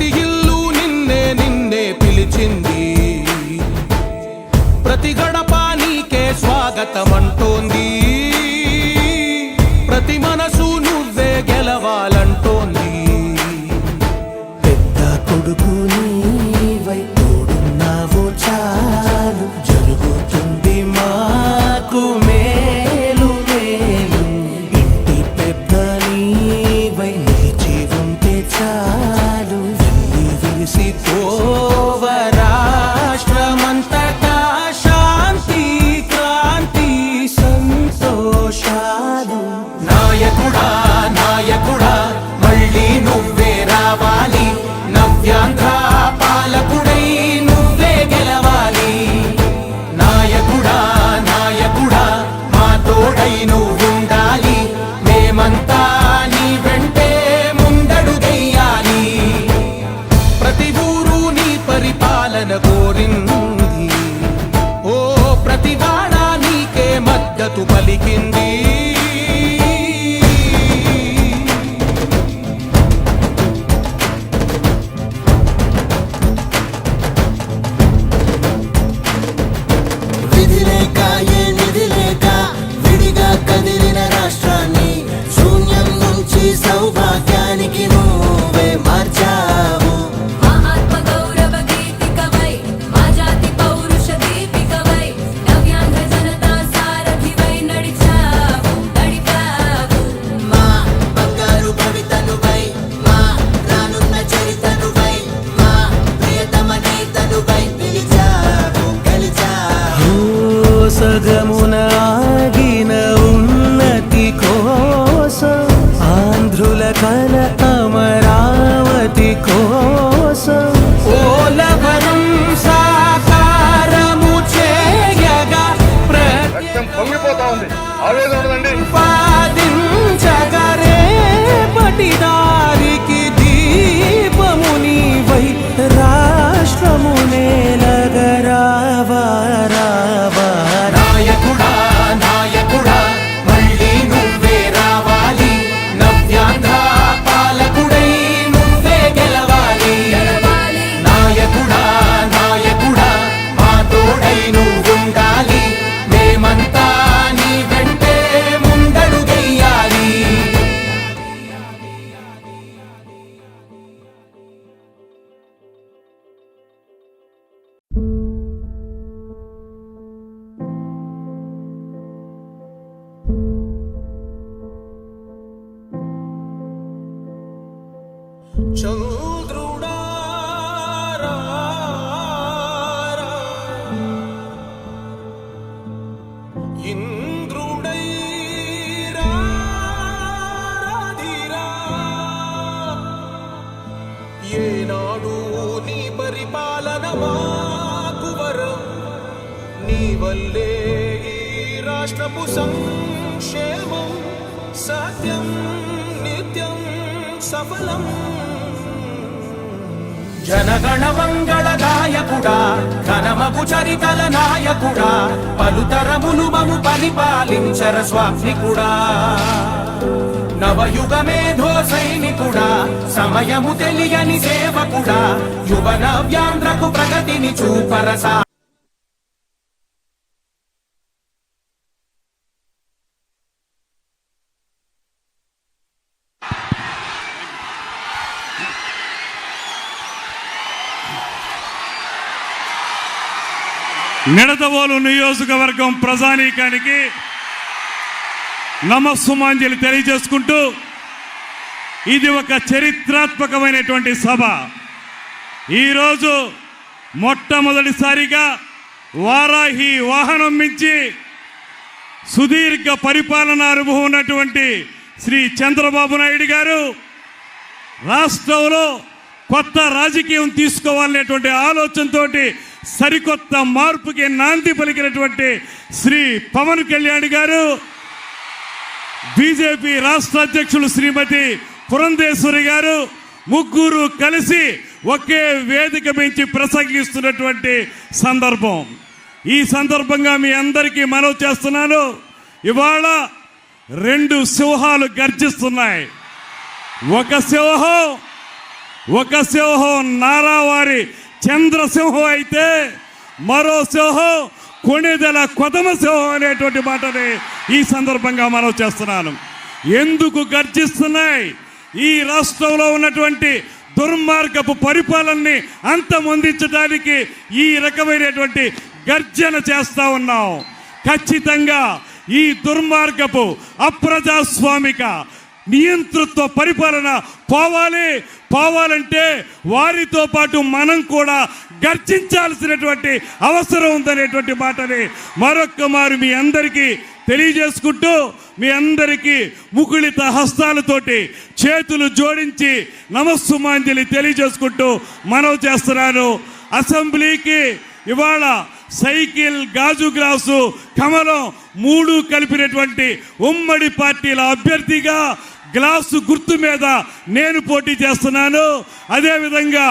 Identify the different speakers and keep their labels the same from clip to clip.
Speaker 1: to you. నీ
Speaker 2: వల్లే ఈ రాష్ట్రపు సంక్షేమం సత్యం నిత్యం సఫలం.
Speaker 1: జనగణ మంగళదాయకుడా ఘనమగు చరితల నాయకుడా పలుతరములు మము పరిపాలించర స్వామికుడా నవయుగ మేధో సైనికుడా సమయము తెలియని సేవకుడా యువ నవ్యాంధ్రకు ప్రగతిని చూపరసా
Speaker 3: నిడదవోలు నియోజకవర్గం ప్రజానీకానికి నమస్సుమాంజలి తెలియజేసుకుంటూ ఇది ఒక చరిత్రాత్మకమైనటువంటి సభ. ఈరోజు మొట్టమొదటిసారిగా వారాహి వాహనం మించి సుదీర్ఘ పరిపాలన అనుభవం ఉన్నటువంటి శ్రీ చంద్రబాబు నాయుడు గారు రాష్ట్రంలో కొత్త రాజకీయం తీసుకోవాలనేటువంటి ఆలోచనతోటి సరికొత్త మార్పుకి నాంది పలికినటువంటి శ్రీ పవన్ కళ్యాణ్ గారు బీజేపీ రాష్ట్ర అధ్యక్షులు శ్రీమతి పురంధేశ్వరి గారు ముగ్గురు కలిసి ఒకే వేదిక మించి ప్రసంగిస్తున్నటువంటి సందర్భం. ఈ సందర్భంగా మీ అందరికీ మనవి చేస్తున్నాను. ఇవాళ రెండు సింహాలు గర్జిస్తున్నాయి. ఒక సింహం ఒక సింహం నారావారి చంద్రసింహం అయితే మరో సింహం కొణిదెల కొదమ సింహం అనేటువంటి మాటని ఈ సందర్భంగా మనం చేస్తున్నాను. ఎందుకు గర్జిస్తున్నాయి? ఈ రాష్ట్రంలో ఉన్నటువంటి దుర్మార్గపు పరిపాలనని అంతమొందించడానికి ఈ రకమైనటువంటి గర్జన చేస్తూ ఉన్నాం. ఖచ్చితంగా ఈ దుర్మార్గపు అప్రజాస్వామిక నియంతృత్వ పరిపాలన పోవాలి. పోవాలంటే వారితో పాటు మనం కూడా గర్జించాల్సినటువంటి అవసరం ఉందనేటువంటి మాటని మరొక్క మారు మీ అందరికీ తెలియజేసుకుంటూ మీ అందరికీ ముకుళిత హస్తాలతోటి చేతులు జోడించి నమస్సుమాంజలి తెలియజేసుకుంటూ మనవి చేస్తున్నాను. అసెంబ్లీకి ఇవాళ సైకిల్ గాజు గ్లాసు కమలం మూడు కలిపినటువంటి ఉమ్మడి పార్టీల అభ్యర్థిగా గ్లాసు గుర్తు మీద నేను పోటీ చేస్తున్నాను. అదేవిధంగా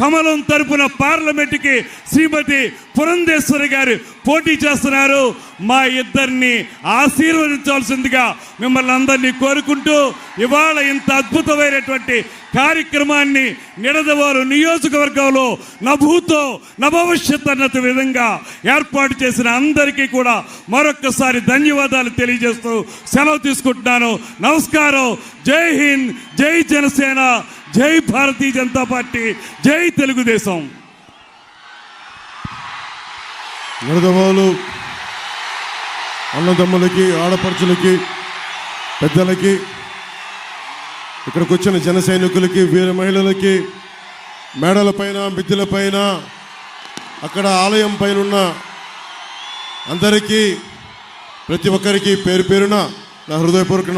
Speaker 3: కమలం తరపున పార్లమెంటుకి శ్రీమతి పురంధేశ్వరి గారు పోటీ చేస్తున్నారు. మా ఇద్దరిని ఆశీర్వదించాల్సిందిగా మిమ్మల్ని అందరినీ కోరుకుంటూ ఇవాళ ఇంత అద్భుతమైనటువంటి కార్యక్రమాన్ని నిడదవారు నియోజకవర్గంలో నభూతో నభవిష్యత్ అన్నత విధంగా ఏర్పాటు చేసిన అందరికీ కూడా మరొక్కసారి ధన్యవాదాలు తెలియజేస్తూ సెలవు తీసుకుంటున్నాను. నమస్కారం. జై హింద్ జై జనసేన. జై భారతీయ జనతా పార్టీ జై తెలుగుదేశం.
Speaker 4: నిడదవాళ్ళు అన్నదమ్ములకి ఆడపడుచులకి పెద్దలకి ఇక్కడికి వచ్చిన జన సైనికులకి వీర మహిళలకి మేడలపైన మిద్దెలపైన అక్కడ ఆలయం పైన ఉన్న అందరికీ ప్రతి ఒక్కరికి పేరు పేరున నా హృదయపూర్వక